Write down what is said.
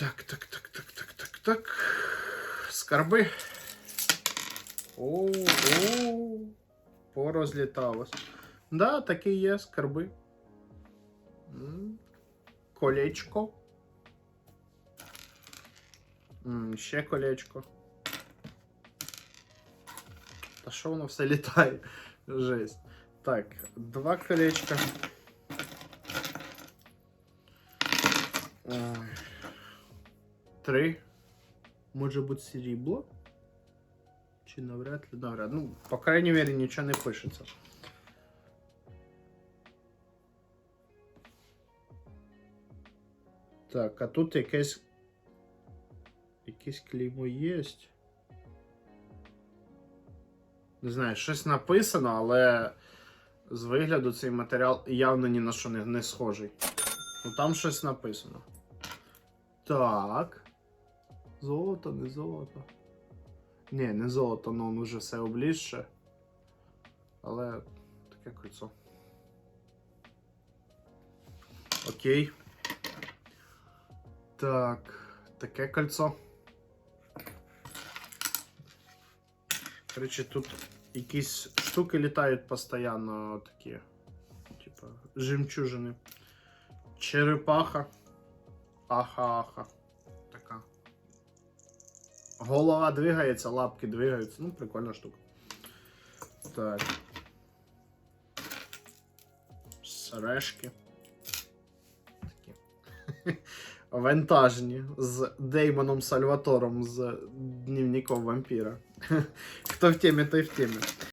Так, так, так, так, так, так, так. Скарби. О, о, порозліталось. Да, такі є скарби. Колечко. Ще колечко. Та що воно все літає? Жесть. Так, два колечка. Три. Може бути срібло? Чи навряд ли навряд. Ну, по крайней мере, нічого не пишеться. Так, а тут якесь. Якесь клеймо є. Не знаю, щось написано, але з вигляду цей матеріал явно ні на що не, не схожий. Ну там щось написано. Так. Золото, не золото. Ні, не золото, ну воно вже все облізше. Але таке кольцо. Окей. Так, таке кольцо. Короче, тут якісь штуки літають постійно такі. Типа жемчужини. Черепаха. Аха-аха. Голова двигається, лапки двигаються. Ну, прикольна штука. Так. Сережки. Такі. Вантажні з Деймоном Сальватором з дневником вампіра. Хто в темі, той в темі.